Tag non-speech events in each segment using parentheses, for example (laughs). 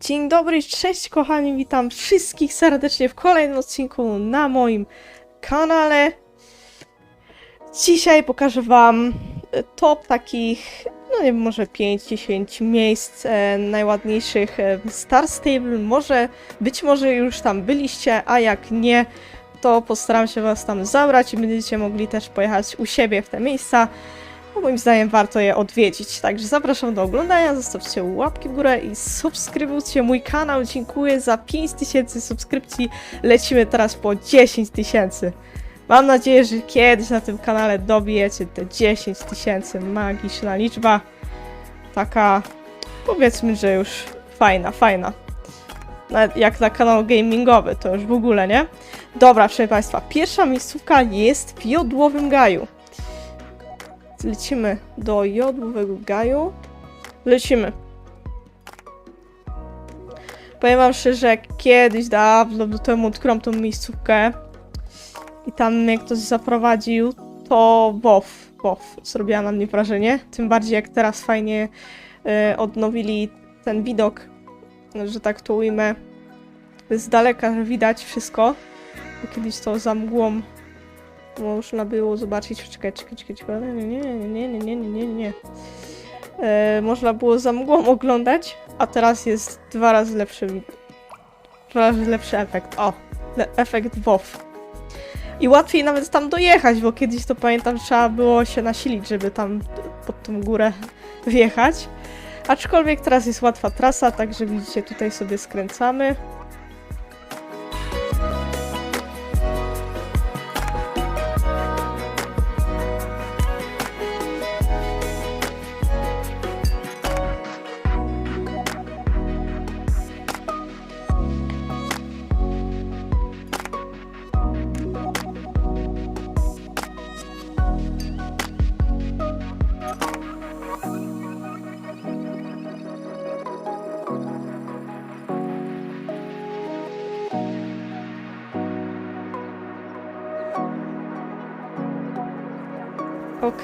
Dzień dobry, cześć kochani, witam wszystkich serdecznie w kolejnym odcinku na moim kanale. Dzisiaj pokażę wam e, top takich, no nie wiem, może 5-10 miejsc e, najładniejszych e, w Star Stable. Może, być może już tam byliście, a jak nie, to postaram się was tam zabrać i będziecie mogli też pojechać u siebie w te miejsca. No, moim zdaniem warto je odwiedzić. Także zapraszam do oglądania, zostawcie łapki w górę i subskrybujcie mój kanał. Dziękuję za 5000 subskrypcji. Lecimy teraz po 10 tysięcy. Mam nadzieję, że kiedyś na tym kanale dobijecie te 10 tysięcy. Magiczna liczba. Taka, powiedzmy, że już fajna, fajna. Nawet jak na kanał gamingowy, to już w ogóle, nie? Dobra, proszę Państwa, pierwsza miejscówka jest w Jodłowym Gaju. Lecimy do jodłowego gaju. Lecimy. Powiem wam szczerze, kiedyś dawno do temu odkryłam tą miejscówkę i tam mnie ktoś zaprowadził, to WoW, WoW zrobiła na mnie wrażenie. Tym bardziej jak teraz fajnie e, odnowili ten widok, że tak to ujmę, z daleka, widać wszystko. Kiedyś to za mgłą można było zobaczyć. Czekaj, czekaj, czekaj, czekaj. Nie, nie, nie, nie, nie, nie, nie, nie. E, można było za mgłą oglądać, a teraz jest dwa razy lepszy dwa razy lepszy efekt. O, efekt WoW. I łatwiej nawet tam dojechać, bo kiedyś to pamiętam trzeba było się nasilić, żeby tam pod tą górę wjechać. Aczkolwiek teraz jest łatwa trasa, także widzicie, tutaj sobie skręcamy.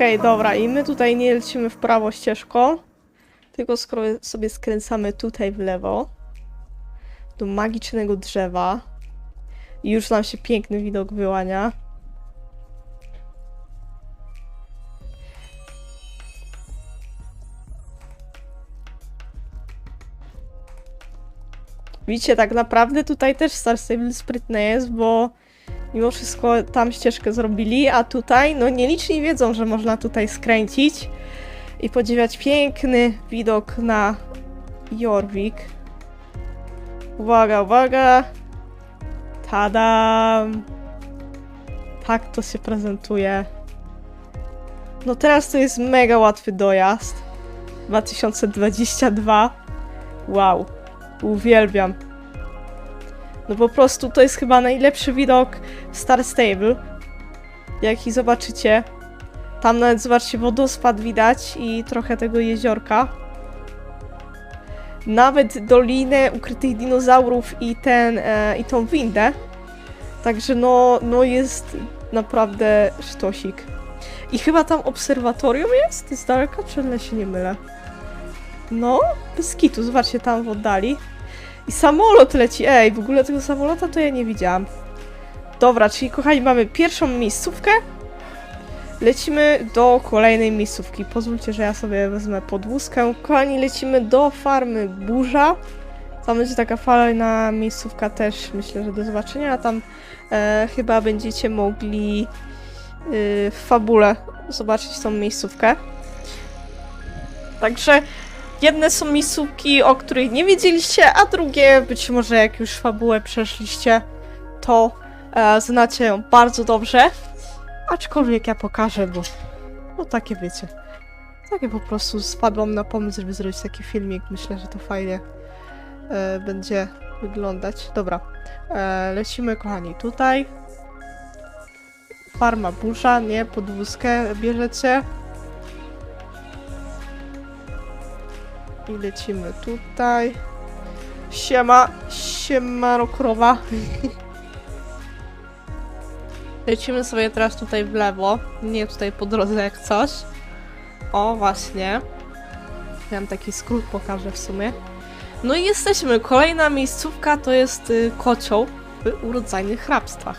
Okej, dobra, i my tutaj nie lecimy w prawo ścieżką, tylko skoro sobie skręcamy tutaj w lewo, do magicznego drzewa, i już nam się piękny widok wyłania. Widzicie, tak naprawdę tutaj też Star Stable sprytne jest, bo mimo wszystko tam ścieżkę zrobili, a tutaj, no nieliczni wiedzą, że można tutaj skręcić i podziwiać piękny widok na Jorvik. Uwaga, uwaga! Tadam! Tak to się prezentuje. No teraz to jest mega łatwy dojazd. 2022. Wow. Uwielbiam. No po prostu to jest chyba najlepszy widok w Star Stable. Jaki zobaczycie. Tam nawet zobaczcie wodospad widać i trochę tego jeziorka. Nawet dolinę ukrytych dinozaurów i ten e, i tą windę. Także no, no jest naprawdę sztosik. I chyba tam obserwatorium jest z daleka, czy ile się nie mylę? No, bez kitu, zobaczcie tam w oddali. I samolot leci. Ej, w ogóle tego samolota to ja nie widziałam. Dobra, czyli kochani, mamy pierwszą miejscówkę. Lecimy do kolejnej miejscówki. Pozwólcie, że ja sobie wezmę podwózkę. Kochani, lecimy do farmy Burza. Tam będzie taka fajna miejscówka też, myślę, że do zobaczenia. Tam e, chyba będziecie mogli y, w fabule zobaczyć tą miejscówkę. Także Jedne są miejscówki, o których nie wiedzieliście, a drugie, być może jak już fabułę przeszliście, to e, znacie ją bardzo dobrze. Aczkolwiek ja pokażę, bo no takie wiecie. Takie po prostu spadłam na pomysł, żeby zrobić taki filmik. Myślę, że to fajnie e, będzie wyglądać. Dobra, e, lecimy kochani tutaj. Farma burza, nie? Podwózkę bierzecie. I lecimy tutaj. Siema, siemano krowa. (laughs) lecimy sobie teraz tutaj w lewo. Nie tutaj po drodze jak coś. O, właśnie. Miałem taki skrót, pokażę w sumie. No i jesteśmy. Kolejna miejscówka to jest y, kocioł w urodzajnych hrabstwach.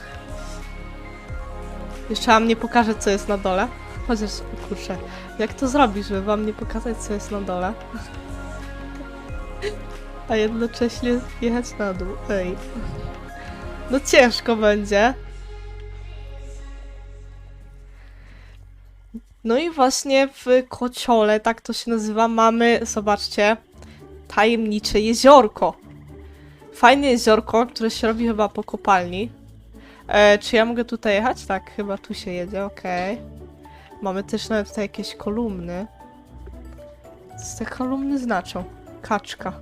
Jeszcze wam nie pokażę, co jest na dole. Chociaż, kurczę, jak to zrobić, żeby wam nie pokazać, co jest na dole? A jednocześnie jechać na dół. Ej. No ciężko będzie. No i właśnie w kociole, tak to się nazywa, mamy, zobaczcie, tajemnicze jeziorko. Fajne jeziorko, które się robi chyba po kopalni. E, czy ja mogę tutaj jechać? Tak, chyba tu się jedzie, okej. Mamy też nawet tutaj jakieś kolumny. Co te kolumny znaczą? Kaczka.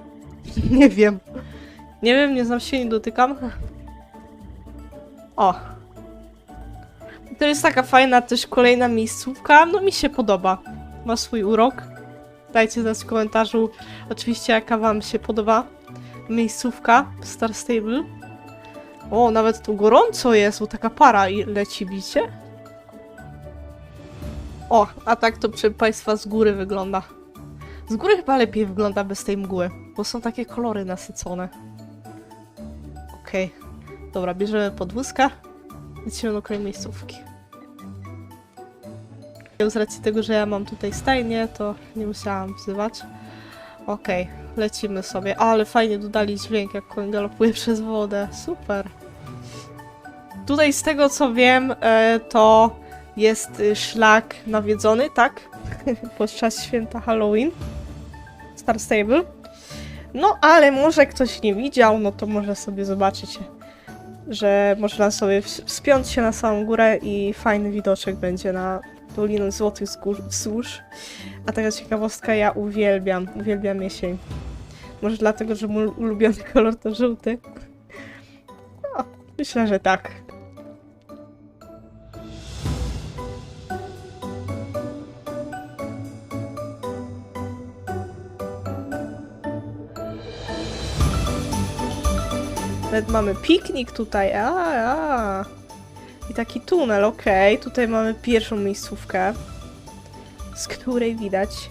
(laughs) nie wiem. Nie wiem, nie znam się, nie dotykam. O. To jest taka fajna też kolejna miejscówka. No mi się podoba. Ma swój urok. Dajcie znać w komentarzu oczywiście jaka wam się podoba miejscówka w Star Stable. O, nawet tu gorąco jest, bo taka para i leci bicie. O, a tak to proszę Państwa z góry wygląda. Z góry chyba lepiej wygląda bez tej mgły, bo są takie kolory nasycone. Okej. Dobra, bierzemy podwózkę. Lecimy do kolejnej miejscówki. Z racji tego, że ja mam tutaj stajnię, to nie musiałam wzywać. Okej, lecimy sobie. Ale fajnie dodali dźwięk, jak koń galopuje przez wodę. Super. Tutaj z tego co wiem, e, to jest y, szlak nawiedzony, tak? (laughs) Podczas święta Halloween. Star Stable. No, ale może ktoś nie widział, no to może sobie zobaczycie, że można sobie ws- wspiąć się na samą górę i fajny widoczek będzie na Dolinę Złotych Wzgórz. A taka ciekawostka, ja uwielbiam, uwielbiam jesień. Może dlatego, że mój ulubiony kolor to żółty. No, myślę, że tak. Nawet mamy piknik tutaj, a, a. I taki tunel, okej. Tutaj mamy pierwszą miejscówkę, z której widać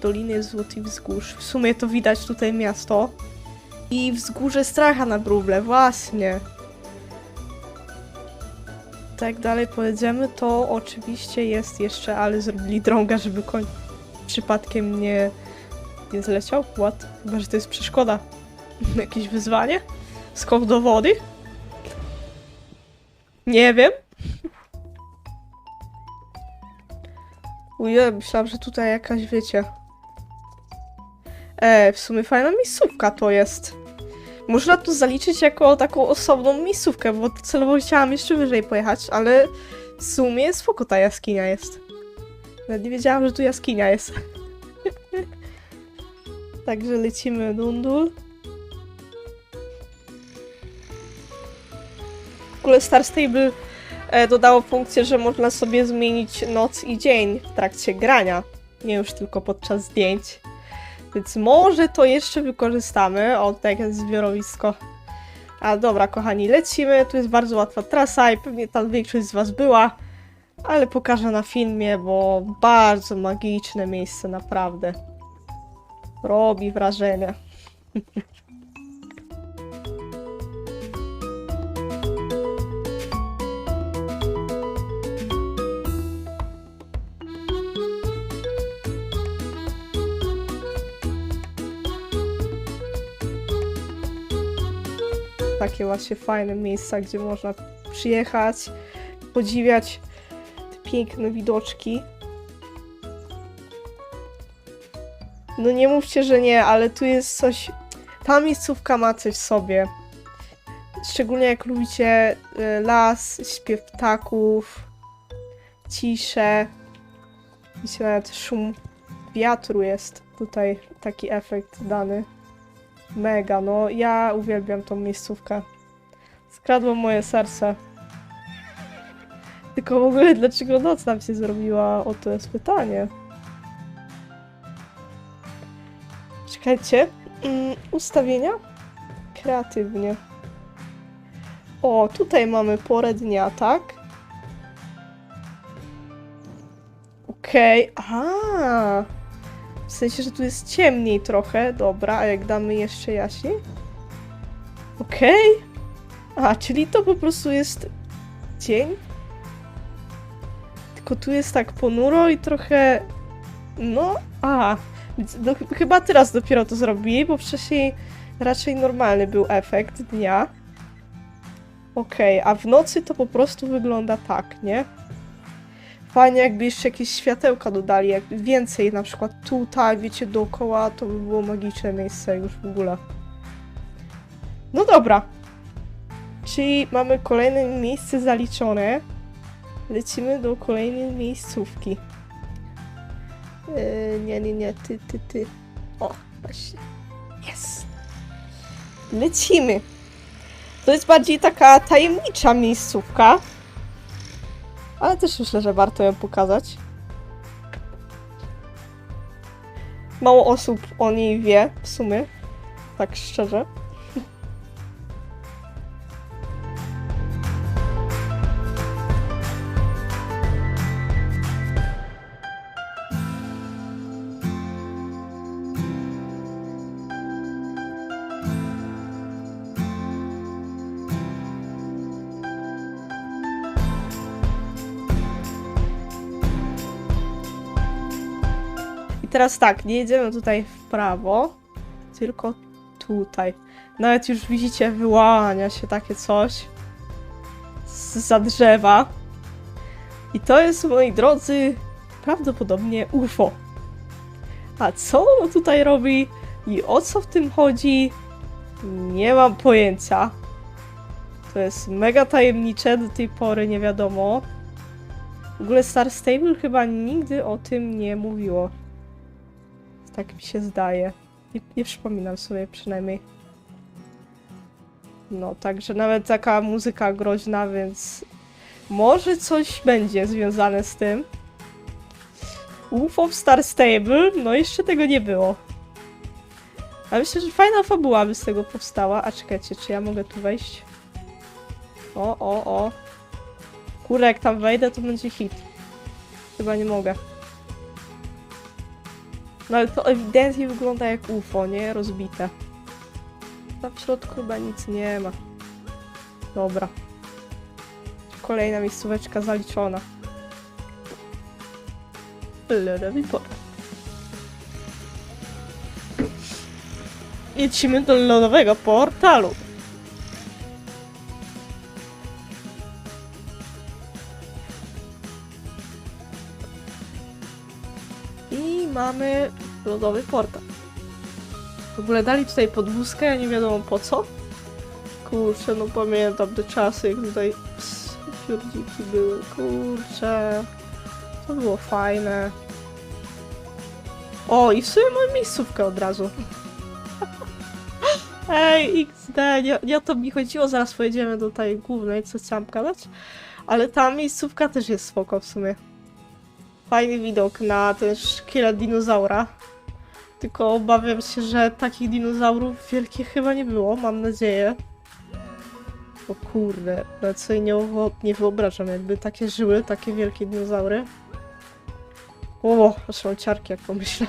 Doliny Złotych Wzgórz. W sumie to widać tutaj miasto. I wzgórze stracha na wróble, właśnie. Tak dalej pojedziemy, to oczywiście jest jeszcze, ale zrobili drąga, żeby koń przypadkiem nie, nie zleciał. What? Chyba, że to jest przeszkoda. (laughs) Jakieś wyzwanie? Skok do wody? Nie wiem. Ujej, myślałam, że tutaj jakaś, wiecie... E, w sumie fajna miejscówka to jest. Można to zaliczyć jako taką osobną miejscówkę, bo celowo chciałam jeszcze wyżej pojechać, ale w sumie spoko ta jaskinia jest. Nawet nie wiedziałam, że tu jaskinia jest. (laughs) Także lecimy dundul. Ogóle Star Stable e, dodało funkcję, że można sobie zmienić noc i dzień w trakcie grania, nie już tylko podczas zdjęć. Więc może to jeszcze wykorzystamy. O, tutaj jest zbiorowisko. A dobra, kochani, lecimy. Tu jest bardzo łatwa trasa i pewnie tam większość z Was była, ale pokażę na filmie, bo bardzo magiczne miejsce, naprawdę. Robi wrażenie. (laughs) takie właśnie fajne miejsca, gdzie można przyjechać, podziwiać te piękne widoczki. No nie mówcie, że nie, ale tu jest coś. Ta miejscówka ma coś w sobie. Szczególnie jak lubicie e, las, śpiew ptaków, ciszę. Widzicie, nawet szum wiatru jest tutaj taki efekt dany. Mega, no ja uwielbiam tą miejscówkę. Skradło moje serce. Tylko w ogóle dlaczego noc nam się zrobiła? O to jest pytanie. Czekajcie. Mm, ustawienia? Kreatywnie. O, tutaj mamy porę dnia, tak? Okej, a W sensie, że tu jest ciemniej trochę. Dobra, a jak damy jeszcze jaśniej? Okej. A, czyli to po prostu jest dzień? Tylko tu jest tak ponuro i trochę... No, a, no, ch- chyba teraz dopiero to zrobili, bo wcześniej raczej normalny był efekt dnia. Okej, a w nocy to po prostu wygląda tak, nie? Fajnie jakby jeszcze jakieś światełka dodali, jakby więcej na przykład tutaj, wiecie, dookoła, to by było magiczne miejsce już w ogóle. No dobra. Czyli mamy kolejne miejsce zaliczone. Lecimy do kolejnej miejscówki. Yy, nie, nie, nie, ty, ty, ty. O, właśnie. Jest. Lecimy. To jest bardziej taka tajemnicza miejscówka. Ale też myślę, że warto ją pokazać. Mało osób o niej wie, w sumie. Tak szczerze. I teraz tak, nie jedziemy tutaj w prawo, tylko tutaj. Nawet już widzicie, wyłania się takie coś z za drzewa. I to jest, moi drodzy, prawdopodobnie UFO. A co ono tutaj robi i o co w tym chodzi, nie mam pojęcia. To jest mega tajemnicze, do tej pory nie wiadomo. W ogóle Star Stable chyba nigdy o tym nie mówiło. Tak mi się zdaje. Nie, nie przypominam sobie przynajmniej. No, także nawet taka muzyka groźna, więc może coś będzie związane z tym. UFO w Star Stable, no jeszcze tego nie było. A myślę, że fajna fabuła by z tego powstała. A czekajcie, czy ja mogę tu wejść? O, o, o. Kurde, jak tam wejdę, to będzie hit. Chyba nie mogę. No ale to ewidentnie wygląda jak UFO, nie? Rozbite. Tam w środku chyba nic nie ma. Dobra. Kolejna miejscóweczka zaliczona. Lodowy port. Jedźmy do lodowego portalu. Mamy lodowy portal. W ogóle dali tutaj podwózkę, nie wiadomo po co. Kurczę, no pamiętam te czasy, jak tutaj były. Kurczę, to było fajne. O, i w sumie mam miejscówkę od razu. (laughs) Ej, XD, nie, nie o to mi chodziło, zaraz pojedziemy do tej głównej, co chciałam gadać. Ale ta miejscówka też jest spoko w sumie. Fajny widok na ten szkielet dinozaura. Tylko obawiam się, że takich dinozaurów wielkich chyba nie było, mam nadzieję. O kurde, nie, uwo- nie wyobrażam, jakby takie żyły, takie wielkie dinozaury. O, aż mam ciarki, jak pomyślę.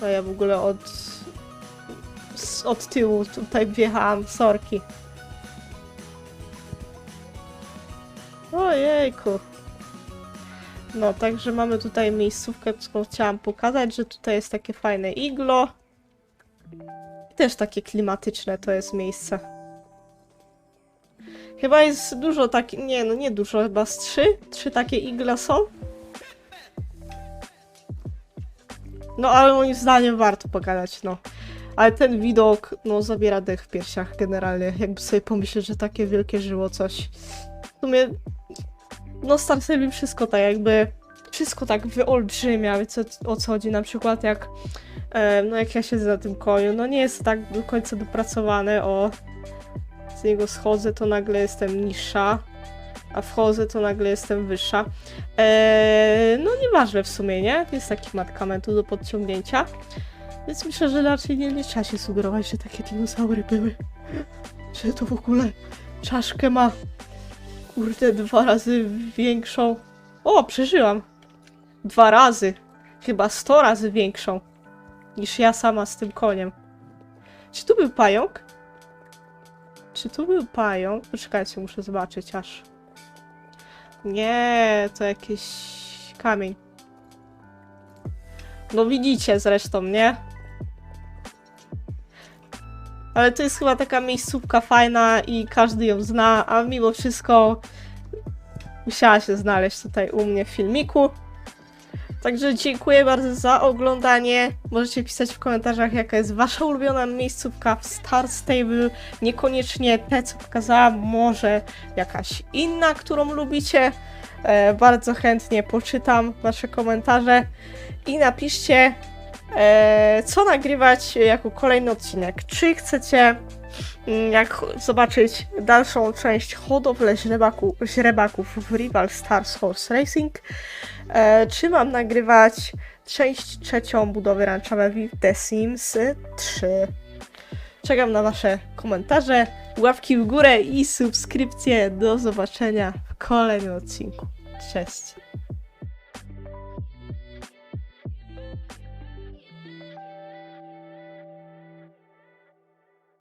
To ja w ogóle od... od tyłu tutaj wjechałam, sorki. Ojejku. No, także mamy tutaj miejscówkę, którą chciałam pokazać, że tutaj jest takie fajne iglo. I też takie klimatyczne to jest miejsce. Chyba jest dużo takich, nie no nie dużo, chyba z trzy, trzy takie igla są. No ale moim zdaniem warto pogadać, no. Ale ten widok, no, zabiera dech w piersiach generalnie. Jakby sobie pomyśleć, że takie wielkie żyło coś. W sumie, no, Star Stable wszystko tak jakby, wszystko tak wyolbrzymia, wiecie o co chodzi, na przykład jak, e, no jak ja siedzę na tym koniu, no nie jest tak do końca dopracowane, o, z niego schodzę, to nagle jestem niższa, a wchodzę, to nagle jestem wyższa. Eee, no nieważne w sumie, nie? Jest taki matkamentu do podciągnięcia. Więc myślę, że raczej nie, nie trzeba się sugerować, że takie dinozaury były. Że to w ogóle czaszkę ma, kurde, dwa razy większą. O, przeżyłam. Dwa razy. Chyba sto razy większą niż ja sama z tym koniem. Czy tu był pająk? Czy tu był pająk? Poczekajcie, muszę zobaczyć aż. Nie, to jakiś kamień. No widzicie zresztą, nie? Ale to jest chyba taka miejscówka fajna i każdy ją zna, a mimo wszystko musiała się znaleźć tutaj u mnie w filmiku. Także dziękuję bardzo za oglądanie. Możecie pisać w komentarzach, jaka jest wasza ulubiona miejscówka w Star Stable. Niekoniecznie te, co pokazałam, może jakaś inna, którą lubicie. E, bardzo chętnie poczytam wasze komentarze i napiszcie, co nagrywać jako kolejny odcinek. Czy chcecie mm, jak zobaczyć dalszą część hodowlę źrebaku, źrebaków w Rival Stars Horse Racing, e, czy mam nagrywać część trzecią budowy ranczowe w The Sims 3. Czekam na wasze komentarze, łapki w górę i subskrypcje. Do zobaczenia w kolejnym odcinku. Cześć!